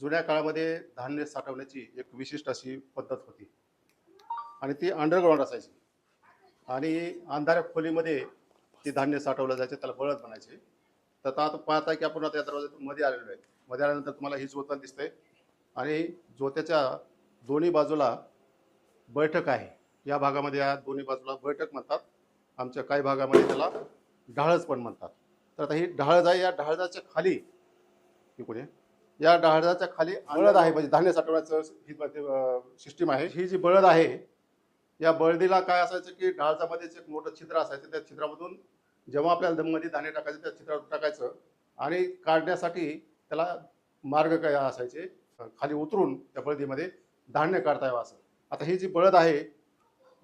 जुन्या काळामध्ये धान्य साठवण्याची एक विशिष्ट अशी पद्धत होती. आणि ती अंडरग्राऊंड असायची. आणि अंधाऱ्या खोलीमध्ये ते धान्य साठवलं जायचं त्याला बळद म्हणायचे. तर आता पाहता की आपण आता या दरवाज्यात मध्ये आलेलो आहे. मध्ये आल्यानंतर तुम्हाला ही जोतण दिसते आणि जोत्याच्या दोन्ही बाजूला बैठक आहे. या भागामध्ये या दोन्ही बाजूला बैठक म्हणतात. आमच्या काही भागामध्ये त्याला ढाळज पण म्हणतात. तर आता ही ढाळज आहे या ढाळजाच्या खाली कोणी या ढाळजाच्या खाली बळद आहे. म्हणजे धान्य साठवण्याचं ही सिस्टीम आहे. ही जी बळद आहे या बळदीला काय असायचं की ढाळजामध्येच एक मोठं छिद्र असायचं त्या छिद्रामधून जेव्हा आपल्याला दममध्ये धान्य टाकायचं त्या छिद्रात टाकायचं आणि काढण्यासाठी त्याला मार्ग काय असायचे? खाली उतरून त्या बळदीमध्ये धान्य काढता यावं असं. आता ही जी बळद आहे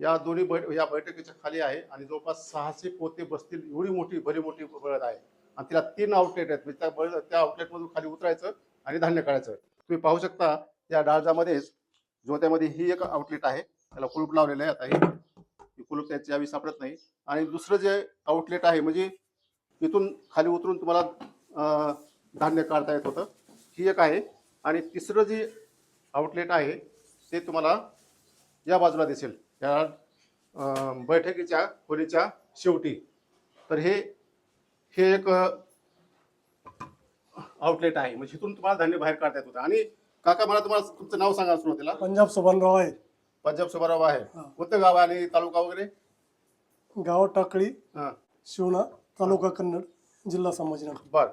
या दोन्ही बैठ या बैठकीच्या खाली आहे आणि जवळपास सहाशे पोते बसतील एवढी मोठी भरी मोठी बळद आहे. आणि तिला तीन आउटलेट आहेत. म्हणजे त्या बळद त्या आउटलेटमधून खाली उतरायचं आणि धान्य काढायचं. तुम्ही पाहू शकता या डाळजामध्येच जोत्यामध्ये ही एक आउटलेट आहे. त्याला कुलूप लावलेलं आहे. आता हे कुलूप त्याची यावी सापडत नाही. आणि दुसरं जे आउटलेट आहे म्हणजे इथून खाली उतरून तुम्हाला धान्य काढता येत होतं. ही एक आहे. आणि तिसरं जे आउटलेट आहे ते तुम्हाला या बाजूला दिसेल. या बैठकीच्या खोलीच्या शेवटी. तर हे हे एक आउटलेट आहे. म्हणजे इथून तुम्हाला धान्य बाहेर काढता येत होतं. आणि काका मला तुम्हाला तुमचं नाव सांगा सुरुवातीला. पंजाब सोबनराव आहे. पंजाब सुबाराव आहे. हा. कोणतं गाव आहे आणि तालुका वगैरे? गाव टाकळी हा. शिवणा तालुका कन्नड जिल्हा संभाजीनगर. बर.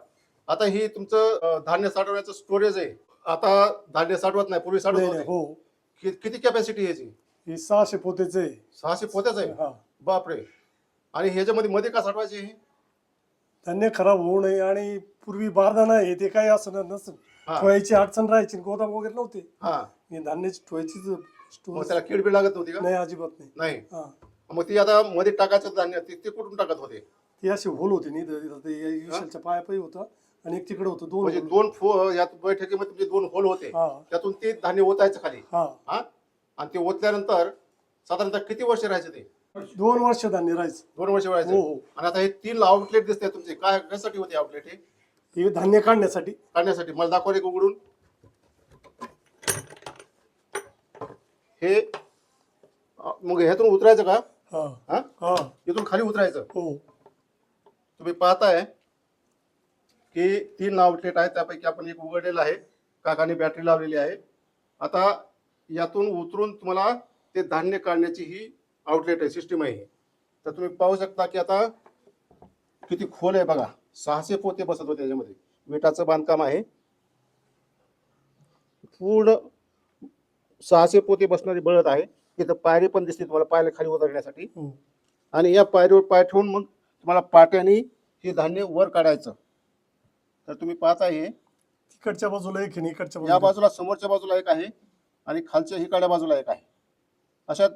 आता ही तुमचं अं, धान्य साठवण्याचं स्टोरेज आहे. आता धान्य साठवत नाही पूर्वी साठवत नाही नाही होते. हो. कि- किती कॅपॅसिटी याची? ही सहाशे पोतेचे आहे. सहाशे पोत्याच आहे? हा. बापरे. आणि ह्याच्यामध्ये मध्ये का साठवायचे हे धान्य खराब होऊ नये आणि पूर्वी बारदाना आहे ते काही असं न- नसतं. हा. अडचण राहायची गोदाम वगैरे नव्हते. हा. हे धान्याची मग स्टोर त्याला कीड बीड लागत नव्हती का? नाही अजिबात नाही. नाही. हा. मग ती आता मध्ये टाकायचं धान्य ते ते कुठून टाकत होते? ती अशी होल होती नाही इथं ते विशालच्या पायापायी होता आणि एक तिकडे होतं दोन म्हणजे. दोन फो या बैठकीमध्ये तुमचे दोन होल होते. हा. त्यातून ते धान्य ओतायचं खाली. हा. हा? आणि ते ओतल्यानंतर साधारणतः किती वर्ष राहायचे ते? दोन वर्ष धान्य राहायचं. दोन वर्ष हो राहायचे. हो आणि आता हे तीन आउटलेट दिसते तुमचे. काय कशासाठी होते आउटलेट हे? हे धान्य काढण्यासाठी. काढण्यासाठी. मला दाखवा एक उघडून. हे अ, मग ह्यातून उतरायचं का? हा. हा? हा. इथून खाली उतरायचं. हो. तुम्ही पाहताय की तीन आउटलेट आहेत. त्यापैकी आपण एक उघडलेलं आहे. काकाने बॅटरी लावलेली आहे. आता यातून उतरून तुम्हाला ते धान्य काढण्याची ही आउटलेट आहे सिस्टीम आहे ही. तर तुम्ही पाहू शकता की आता किती खोल आहे बघा. सहाशे पोते बसत होते त्याच्यामध्ये विटाचं बांधकाम आहे. पूर्ण सहाशे पोते बसणारी बळद आहे. तिथं पायरी पण दिसते तुम्हाला पायऱ्या खाली उतरण्यासाठी. आणि या पायरीवर पाय ठेवून मग तुम्हाला पाट्याने हे धान्य वर काढायचं. तर तुम्ही पाहता हे. तिकडच्या बाजूला एक आणि इकडच्या या बाजूला समोरच्या बाजूला एक आहे आणि खालच्या इकडच्या बाजूला एक आहे. अशा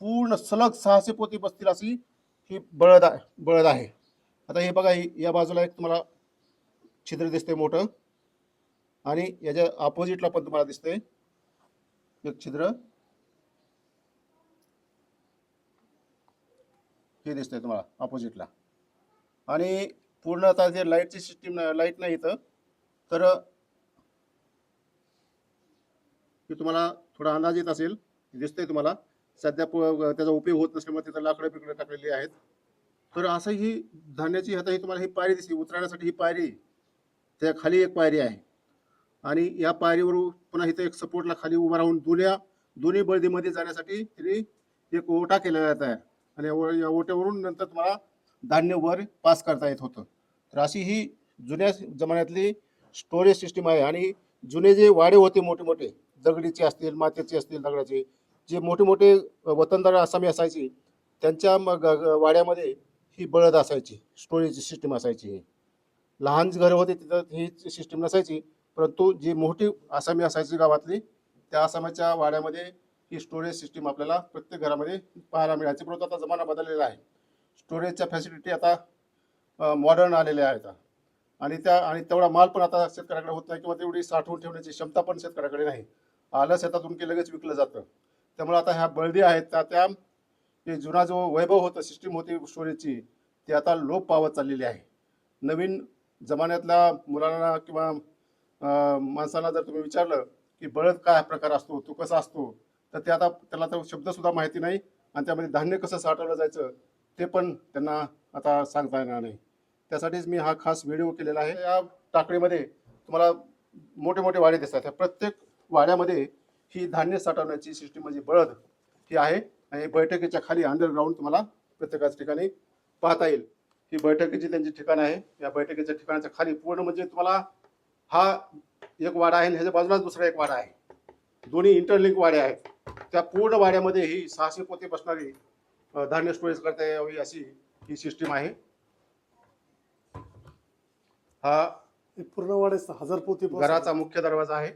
पूर्ण सलग सहाशे पोती बसतील अशी ही बळद आहे बळद आहे. आता हे बघा या बाजूला एक तुम्हाला छिद्र दिसते मोठं. आणि याच्या ऑपोजिटला पण तुम्हाला दिसते एक छिद्र. हे दिसतंय तुम्हाला ऑपोजिटला आणि पूर्ण आता जे लाईटची सिस्टीम लाइट नाही इथं तर हे तुम्हाला थोडा अंदाज येत असेल दिसतंय तुम्हाला. सध्या त्याचा उपयोग होत नसल्यामुळे तिथं लाकडं पिकडं टाकलेली आहेत. तर असं ही धान्याची आता ही तुम्हाला ही पायरी दिसली उतरण्यासाठी ही पायरी. त्या खाली एक पायरी आहे. आणि या पायरीवर पुन्हा इथं एक सपोर्टला खाली उभा राहून दोन्या दोन्ही बळदीमध्ये जाण्यासाठी तिने एक ओटा केलेला आहे. आणि या ओ- या ओट्यावरून नंतर तुम्हाला धान्य वर पास करता येत होतं. तर अशी ही जुन्या जमान्यातली स्टोरेज सिस्टीम आहे. आणि जुने जे वाडे होते मोठे मोठे दगडीचे असतील मातीचे असतील दगडाचे जे मोठे मोठे वतनदार आसामी असायचे त्यांच्या मग वाड्यामध्ये ही बळद असायची स्टोरेज सिस्टीम असायची. ही लहान घरं होते तिथं ही सिस्टीम नसायची परंतु जी मोठी आसामी असायची गावातली त्या आसामाच्या वाड्यामध्ये ही स्टोरेज सिस्टीम आपल्याला प्रत्येक घरामध्ये पाहायला मिळायची. परंतु आता जमाना बदललेला आहे. स्टोरेजच्या फॅसिलिटी आता मॉडर्न आलेल्या आहेत. आणि त्या आणि तेवढा माल पण आता शेतकऱ्याकडे होत नाही किंवा तेवढी साठवून ठेवण्याची क्षमता पण शेतकऱ्याकडे नाही. आलं शेतातून की लगेच विकलं जातं. त्यामुळे आता ह्या बळदी आहेत त्या त्या ते जुना जो वैभव होतं सिस्टीम होती स्टोरेजची ती आता लोप पावत चाललेली आहे. नवीन जमान्यातल्या मुलांना किंवा माणसांना माणसाला जर तुम्ही विचारलं की बळद काय प्रकार असतो तो कसा असतो तर ते आता त्याला तर शब्दसुद्धा माहिती नाही आणि त्यामध्ये धान्य कसं साठवलं जायचं ते पण त्यांना आता सांगता येणार नाही. त्यासाठीच मी हा खास व्हिडिओ केलेला आहे. या टाकडीमध्ये तुम्हाला मोठे मोठे वाडे दिसतात. त्या प्रत्येक वाड्यामध्ये ही धान्य साठवण्याची सिस्टीम म्हणजे बळद ही आहे. आणि बैठकीच्या खाली अंडरग्राऊंड तुम्हाला प्रत्येकाच्या ठिकाणी पाहता येईल. ही बैठकीची त्यांची ठिकाण आहे. या बैठकीच्या ठिकाणाच्या खाली पूर्ण म्हणजे तुम्हाला हा एक वाडा आहे आणि ह्याच्या बाजूलाच दुसरा एक वाडा आहे. दोन्ही इंटरलिंक वाडे आहेत. त्या पूर्ण वाड्यामध्ये ही सहाशे पोते बसणारी धान्य स्टोरेज करता यावी अशी ही सिस्टीम आहे. हा पूर्ण वाढायचं हजार पोते घराचा मुख्य दरवाजा आहे.